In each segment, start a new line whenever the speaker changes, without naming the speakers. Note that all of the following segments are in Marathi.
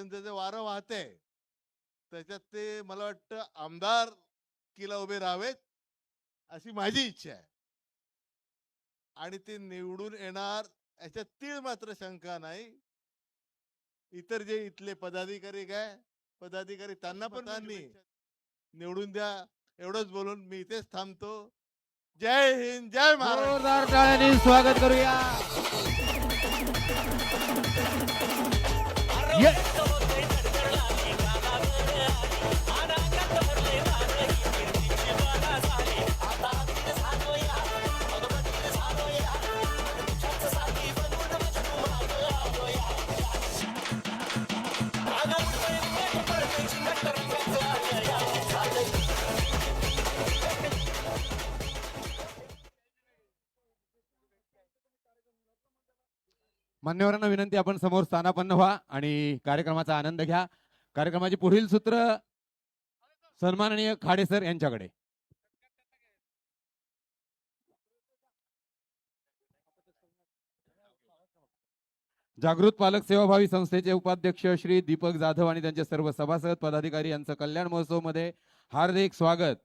इलेक्शनचं जे वारं वाहते त्याच्यात ते मला वाटतं आमदार किला उभे राहावेत अशी माझी इच्छा आहे. आणि ते निवडून येणार याच्यात तीळ मात्र शंका नाही. इतर जे इथले पदाधिकारी काय पदाधिकारी त्यांना पण त्यांनी निवडून द्या एवढंच बोलून मी इथेच थांबतो. जय हिंद जय महाराष्ट्र.
स्वागत करूया. मान्यवरांना विनंती आपण समोर स्थानापन्न व्हा आणि कार्यक्रमाचा आनंद घ्या. कार्यक्रमाचे पुढील सूत्र सन्माननीय खाडे सर यांच्याकडे. जागृत पालक सेवाभावी संस्थेचे उपाध्यक्ष श्री दीपक जाधव आणि त्यांचे सर्व सभासद पदाधिकारी यांचं कल्याण महोत्सवमध्ये हार्दिक स्वागत.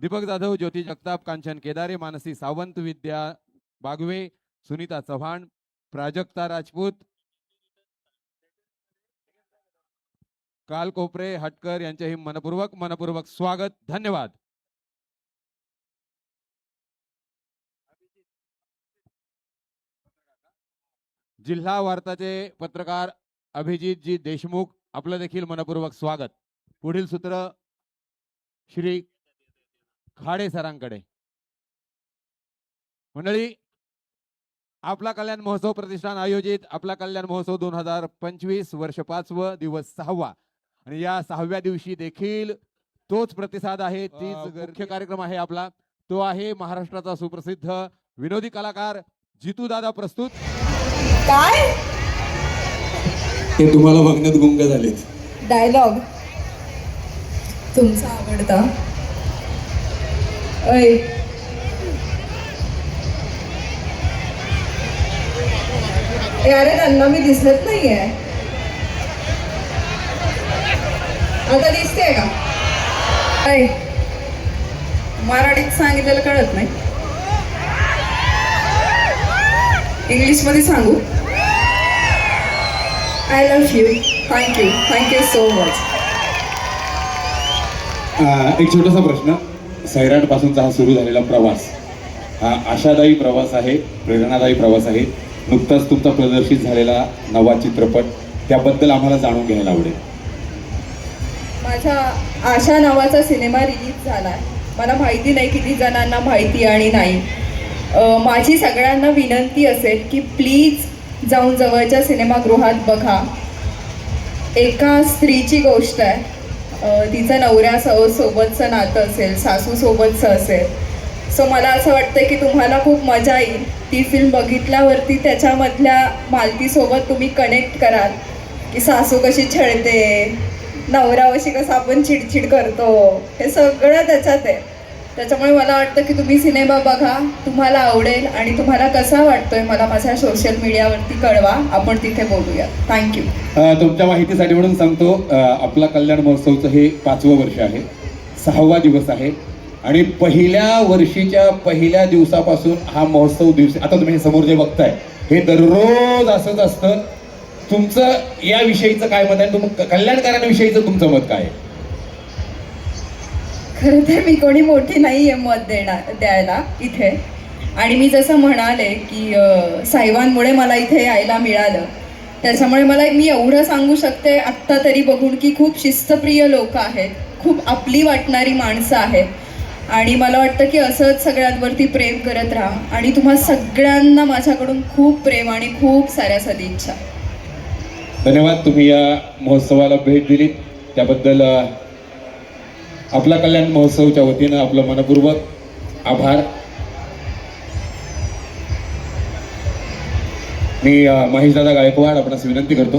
दीपक जाधव ज्योती जगताप कांचन केदारे मानसी सावंत विद्या बागवे सुनीता चव्हाण प्राजक्ता राजपूत काल कोपरे हटकर यांचेही मनपूर्वक मनपूर्वक स्वागत धन्यवाद. जिल्हा वार्ताचे पत्रकार अभिजितजी देशमुख आपलं देखील मनपूर्वक स्वागत. पुढील सूत्र श्री खाडे सरांकडे. मंडळी आपला कल्याण महोत्सव प्रतिष्ठान आयोजित आपला कल्याण महोत्सव दोन हजार पंचवीस वर्ष पाचवं दिवस सहावा. आणि या सहाव्या दिवशी देखील तोच प्रतिसाद आहे तीच मुख्य कार्यक्रम आहे आपला. तो आहे महाराष्ट्राचा सुप्रसिद्ध विनोदी कलाकार जितू दादा प्रस्तुत.
काय?
ते तुम्हाला बघण्यात गुंग झालेत.
डायलॉग. तुमचा आवडता. ऐ हे अरे त्यांना मी दिसत नाहीये. आता दिसते का? ऐ मराठीत सांगितलेलं कळत नाही. इंग्लिशमध्ये सांगू? I love you thank you thank you so much
एक छोटासा प्रश्न. सैराट पासूनचा हा सुरू झालेला प्रवास. हा आशादायी प्रवास आहे प्रेरणादायी प्रवास आहे. नुकताच तुमचा प्रदर्शित झालेला नवा चित्रपट त्याबद्दल आम्हाला जाणून घ्यायला आवडेल.
माझा आशा नावाचा सिनेमा रिलीज झाला मला माहिती नाही किती जणांना माहिती आणि नाही. माझी सगळ्यांना विनंती असेल की प्लीज जाऊन जवळच्या सिनेमागृहात बघा. एका स्त्रीची गोष्ट आहे. तिचं नवऱ्या सो सोबतचं नातं असेल सासूसोबतचं असेल. सो मला असं वाटतं की तुम्हाला खूप मजा येईल. ती फिल्म बघितल्यावरती त्याच्यामधल्या मालतीसोबत तुम्ही कनेक्ट कराल. की सासू कशी छळते नवरा कशी कसं आपण चिडचिड करतो हे सगळं त्याच्यात आहे. त्याच्यामुळे मला वाटतं की तुम्ही सिनेमा बघा तुम्हाला आवडेल आणि तुम्हाला कसा वाटतोय मला माझ्या सोशल मीडियावरती कळवा. आपण तिथे बोलूया थँक्यू
तुमच्या माहितीसाठी म्हणून सांगतो आपला कल्याण महोत्सवचं हे पाचवं वर्ष आहे. सहावा दिवस आहे. आणि पहिल्या वर्षीच्या पहिल्या दिवसापासून हा महोत्सव दिवस आता तुम्ही हे समोर जे बघताय हे दररोज असंच असतं. तुमचं याविषयीचं काय मत आहे? तुम कल्याणकारांविषयीचं तुमचं मत काय आहे?
खरं तर मी कोणी मोठी नाही आहे मत देणार द्यायला इथे. आणि मी जसं म्हणाले की साहेबांमुळे मला इथे यायला मिळालं. त्याच्यामुळे मला मी एवढं सांगू शकते आत्ता तरी बघून की खूप शिस्तप्रिय लोक आहेत. खूप आपली वाटणारी माणसं आहेत. आणि मला वाटतं की असंच सगळ्यांवरती प्रेम करत राहा. आणि तुम्हा सगळ्यांना माझ्याकडून खूप प्रेम आणि खूप साऱ्या सदिच्छा.
धन्यवाद तुम्ही या महोत्सवाला भेट दिलीत. त्याबद्दल आपला कल्याण महोत्सवच्या वतीनं आपलं मनपूर्वक आभार. मी महेशदादा गायकवाड आपणास विनंती करतो.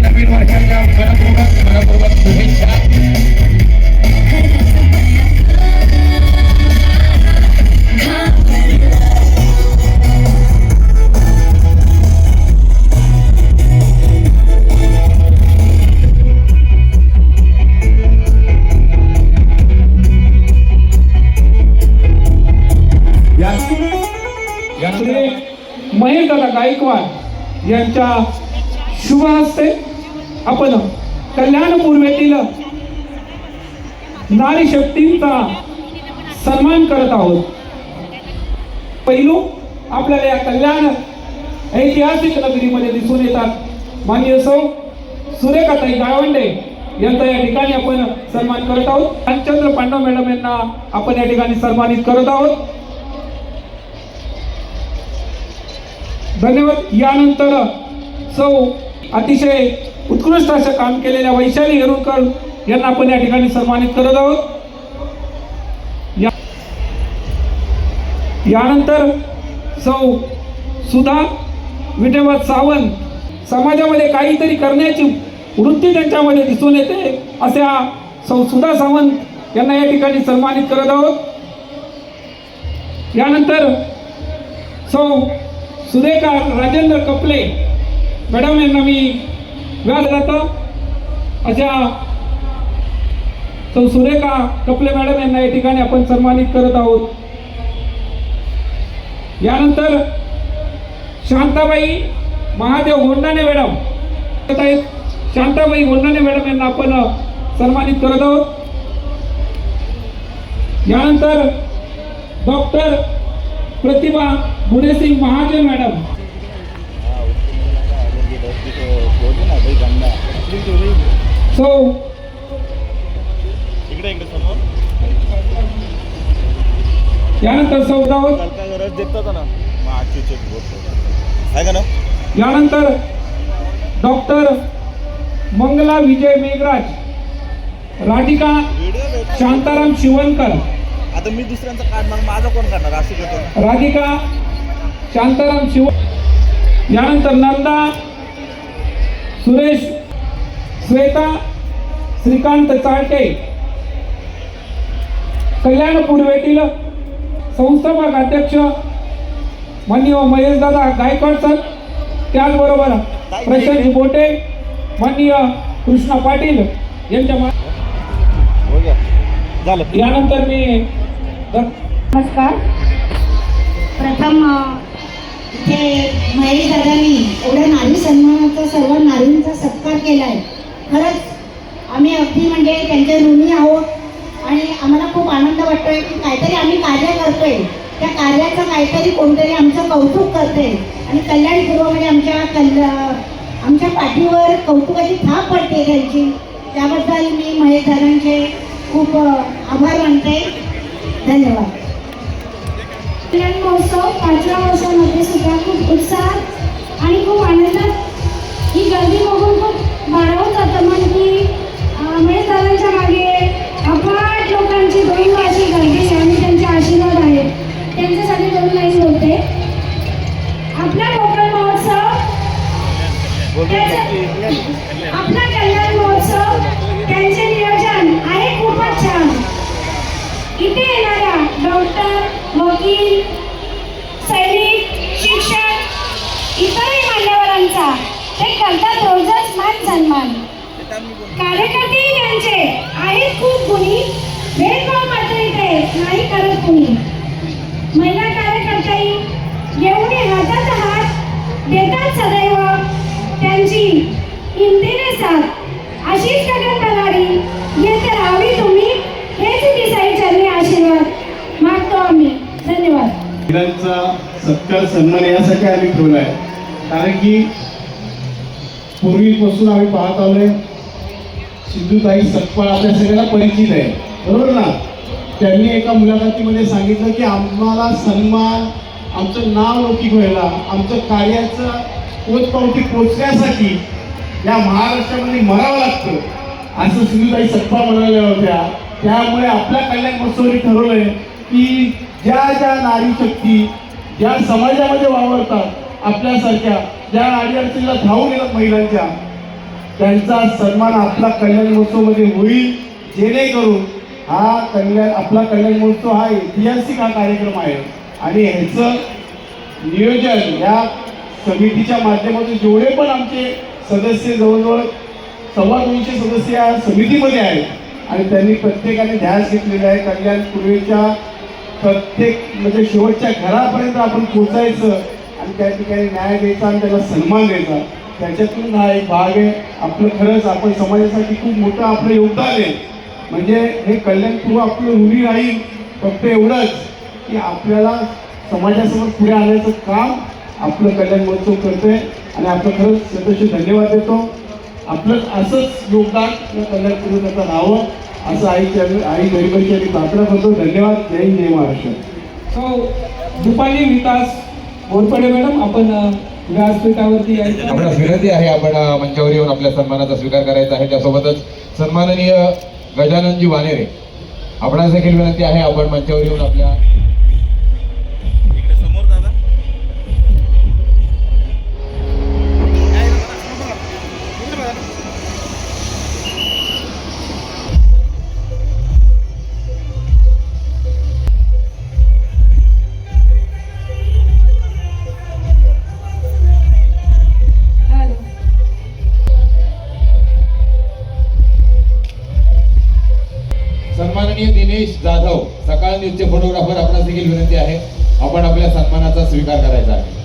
नवीन वर्षाच्या मनपूर्वक मनपूर्वक शुभेच्छा या यानंतर
श्री गायकवाड यांच्या शुभ हस्ते आपण कल्याण पूर्वेतील नारी शक्तींचा सन्मान करत आहोत. पैलू आपल्याला या कल्याण ऐतिहासिक नगरीमध्ये दिसून येतात. मान्य सौ सुरेखाताई गावंडे यांचा या ठिकाणी आपण सन्मान करत आहोत. रामचंद्र पांडव मॅडम यांना आपण या ठिकाणी सन्मानित करत आहोत. धन्यवाद. यानंतर सौ अतिशय उत्कृष्ट असं काम केलेल्या वैशाली हेरुकर यांना आपण या ठिकाणी सन्मानित करत आहोत. या- यानंतर सौ सुधा विठेवत सावंत समाजामध्ये काहीतरी करण्याची वृत्ती त्यांच्यामध्ये दिसून येते अशा सौ सुधा सावंत यांना या ठिकाणी सन्मानित करत आहोत. यानंतर सौ सुरेखा राजेंद्र कपले मॅडम यांना मी व्याज जातं अशा सौ सुरेखा कपले मॅडम यांना या ठिकाणी आपण सन्मानित करत आहोत. यानंतर शांताबाई महादेव गोंडाने मॅडम. आहेत. शांताबाई गोंडाने मॅडम यांना आपण सन्मानित करत आहोत. यानंतर doctor Pratibha Gunesing Mahajan madam. So यानंतर सौदावत यानंतर डॉक्टर मंगला विजय मेघराज राधिका शांताराम शिवणकर
आता मी दुसऱ्यांचं काढणार माझं कोण काढणार असं
राधिका शांताराम शिव यानंतर नंदा सुरेश श्वेता श्रीकांत चाळके. कल्याण पूर्वेतील संस्थापक अध्यक्ष माननीय महेशदादा गायकवाड सर त्याचबरोबर प्रशांत बोटे माननीय कृष्णा पाटील यांच्या मा-
हो गया झालं.
यानंतर मी
नमस्कार. प्रथम इथे महेश दादांनी एवढ्या नारी सन्मानाचा सर्व नारींचा सत्कार केला आहे खरंच आम्ही अगदी म्हणजे त्यांचे ऋणी आहोत आणि आम्हाला खूप आनंद वाटतोय की काहीतरी आम्ही कार्य करतोय. त्या कार्याचं काहीतरी कोणतरी आमचं कौतुक करते. आणि कल्याण म्हणजे आमच्या कल्या आमच्या पाठीवर कौतुकाची थाप पडते त्यांची. त्याबद्दल मी महेश दादांचे खूप आभार मानते. धन्यवाद. कल्याण महोत्सव पाचव्या वर्षामध्ये सुद्धा खूप उत्साहात आणि खूप आनंदात. ही गर्दी बघून खूप बाळवत जातं मन की अं, महेश दादांच्या मागे अफाट लोकांची दोन अशी गर्दी आहे आणि त्यांचे आशीर्वाद आहेत. त्यांच्यासाठी दोन लाईन बोलते आपला कोकण महोत्सव. वकील सैनिक शिक्षक इतरही मान्यवरांचा ते करतात रोजच मान सन्मान. कार्यकर्ते त्यांचे आहेत खूप गुणी. भेदभाव मात्र इथे नाही करत कुणी. महिला कार्यकर्त्याही येऊन हातात हात देतात सदैव. त्यांची हिमतीने साथ. अशीच गगन करणारी येत राहावी तुम्ही हेच दिसाई चरणी आशीर्वाद.
महिलांचा सत्कार सन्मान यासाठी आम्ही ठेवला आहे. कारण की पूर्वीपासून आम्ही पाहत आलोय सिद्धूताई सत्पाळ आपल्या सगळ्यांना परिचित आहे. बरोबर ना? त्यांनी एका मुलाखतीमध्ये सांगितलं की आम्हाला सन्मान आमचं नाव लौकिक व्हायला आमचं कार्याचं पोचपावती पोचण्यासाठी या महाराष्ट्रामध्ये मरावं लागतं. असं सिंधुताई सत्पाळ म्हणाल्या होत्या. त्यामुळे आपल्या कल्याण महोत्सवाने ठरवलंय. की ज्या ज्या नारी शक्ती ज्या समाजामध्ये वावरतात आपल्यासारख्या ज्या अडीअडचणीला धावून येतात महिलांच्या त्यांचा सन्मान आपला कल्याण महोत्सवमध्ये होईल जेणेकरून हा कल्याण आपला कल्याण महोत्सव हा ऐतिहासिक हा कार्यक्रम आहे. आणि ह्याचं नियोजन या समितीच्या माध्यमातून जेवढे पण आमचे सदस्य जवळजवळ सव्वा दोनशे सदस्य या समितीमध्ये आहेत आणि त्यांनी प्रत्येकाने ध्यास घेतलेला आहे. कल्याण पूर्वेच्या प्रत्येक म्हणजे शेवटच्या घरापर्यंत आपण पोचायचं आणि त्या ठिकाणी न्याय द्यायचा आणि त्याला सन्मान द्यायचा. त्याच्यातून हा एक भाग आहे. आपलं खरंच आपण समाजासाठी खूप मोठं आपलं योगदान आहे. म्हणजे हे कल्याण पूर्व आपलं रुढी राहील. फक्त एवढंच की आपल्याला समाजासमोर पुढे आणायचं काम आपलं कल्याण महोत्सव करतोय. आणि आपलं खरंच सदस्य धन्यवाद देतो. आपलं असंच योगदान या कल्याण पूर्वकाचं राहावं असं आईच्या आई गरिबांची आम्ही प्रार्थना करतो. धन्यवाद. जय हिंद, जय महाराष्ट्र.
सो दुपारी विकास घोरपडे मॅडम आपण व्यासपीठावरती
आपणास विनंती आहे आपण मंचावर येऊन आपल्या सन्मानाचा स्वीकार करायचा आहे. त्यासोबतच सन्माननीय गजाननजी वानेरे. आपणास देखील विनंती आहे आपण मंचावर येऊन आपल्या जाधव सकाळ न्यूजचे फोटोग्राफर आपणास देखील विनंती आहे आपण आपल्या सन्मानाचा स्वीकार करायचा आहे.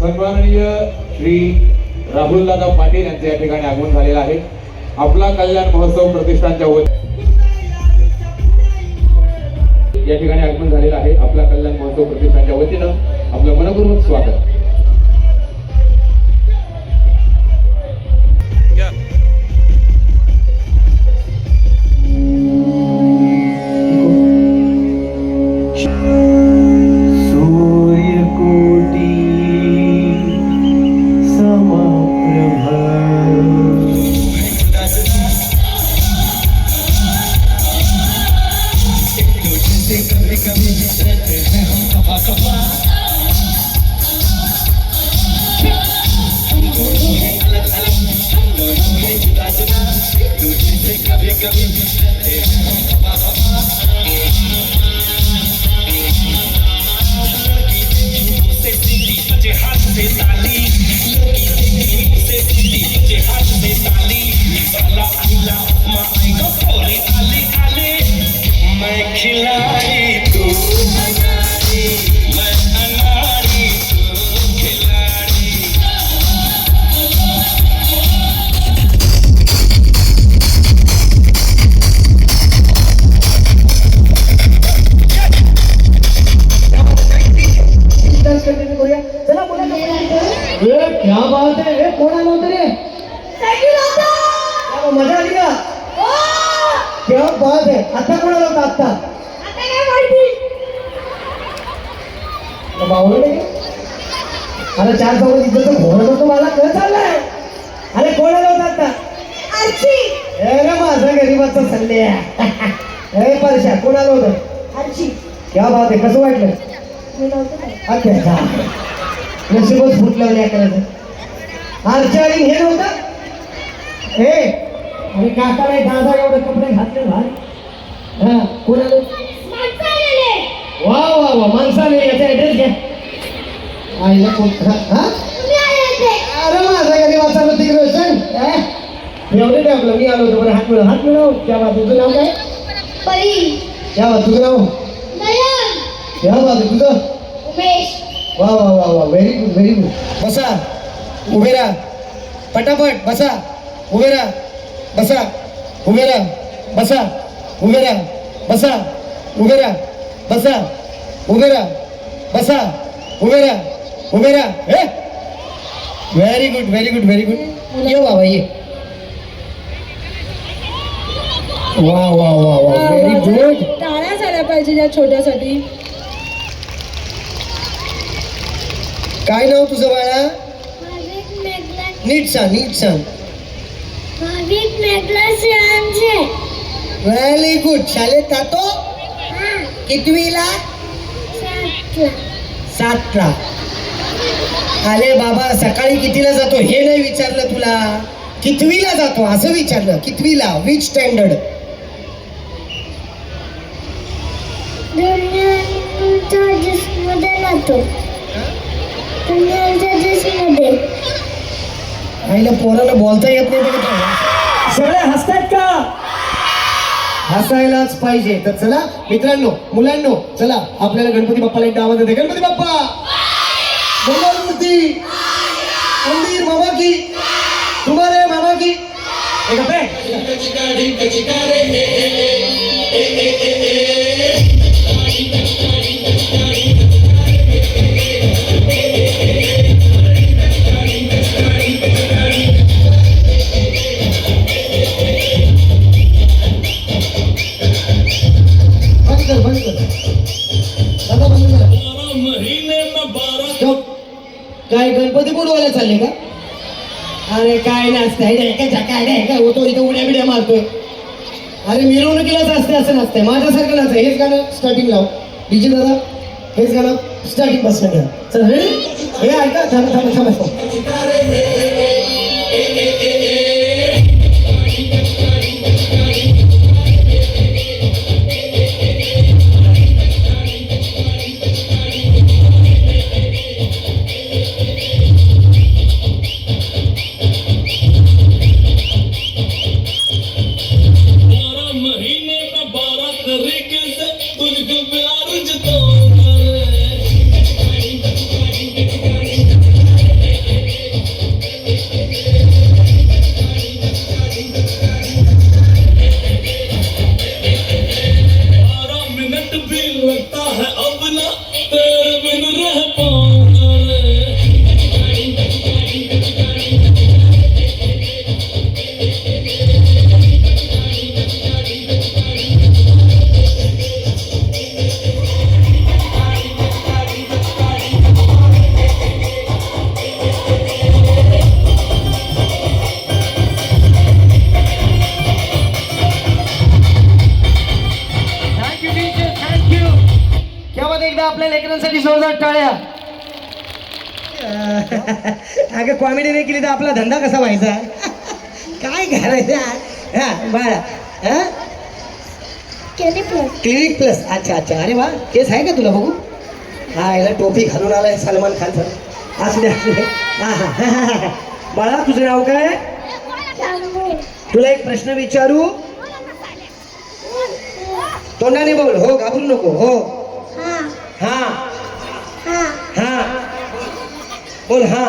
सन्माननीय श्री राहुलदादा पाटील यांचे या ठिकाणी आगमन झालेलं आहे. आपला कल्याण महोत्सव प्रतिष्ठानच्या वतीने या ठिकाणी आगमन झालेलं आहे. आपला कल्याण महोत्सव प्रतिष्ठानच्या वतीनं आपलं मनपूर्वक स्वागत.
अरे चार चौघ तिथं तर घोडा होतो मला कळ चाललाय. अरे कोण आलं होतं आता? अरे माझा गरीबाचा सल्ले ए परशा कोण आलं होतं क्या बात आहे कसं वाटलं? अच्छा नशीबच फुटलं नाही करायचं आरच्या आणि हे नव्हतं? हे आणि काका नाही दादा एवढे कपडे घातले भारी हा कोण आलं वा वा वा माणसाने याचा ऍड्रेस घ्या. आईला कोण? अरे माझा घरी वाचायला तिकडे सांग एवढे टाकलं मी आलो होतो हात मिळव हात मिळव. त्या बा तुझं नाव काय? त्या बा तुझं नाव त्या बा तुझं वा वा वा वा. व्हेरी गुड व्हेरी गुड बसा. उभे राहा. पटापट बसा. उभे राहा. बसा. उभे राहा. बसा. उभे राहा. बसा. उभे राहा. बसा. उभे राहा. बसा. उभे राहा. उभे राहा हे. Very good very good very good ये बाबा ये. वा वा वा वा. व्हेरी गुड
टाळ्या झाल्या पाहिजे या छोट्यासाठी.
काय नाव तुझं बाळा? नीट सांग नीट सांग.
भाविक मेघला शिवांचे
व्हेरी गुड शाळेत जातो? कितवीला? सातला. अरे बाबा सकाळी कितीला जातो? हे नाही विचारलं तुला. कितवीला जातो? असं विचारलं. कितवीला? विच स्टँडर्ड आईला पोराला बोलता येत नाही सगळे हसतात का? हसायलाच पाहिजे. तर चला मित्रांनो मुलांनो चला आपल्याला गणपती बाप्पाला एक आवाज देते. गणपती बाप्पा! मंगलमूर्ती मंदिर मामा की तुम्हारे मामा की। एक गणपती बुडवायला चालले का? अरे काय नसतंय काय काय काय होतो इथं उड्या बिड्या मारतोय. अरे मिरवणुकीलाच असते असं नसतंय माझ्यासारखं नसतंय हेच गाणं स्टार्टिंग लाव. डीजे दादा हेच गाणं स्टार्टिंगपासून घ्या चल रेडी हे ऐका थांबा थांबा थांबा. अगं कॉमेडी नाही केली तर आपला धंदा कसा व्हायचा? काय करायचं हा बाळा हा? क्लिनिक प्लस अच्छा अच्छा. अरे वा तेच आहे का तुला बघू? हा याला टोपी घालून आलाय सलमान खानचा. असू दे असू दे. हा हा, हा हा, हा. बाळा तुझं नाव काय? तुला एक प्रश्न विचारू? तोंडाने बोल. हो घाबरू नको. हो. हा. हा. बोल हा.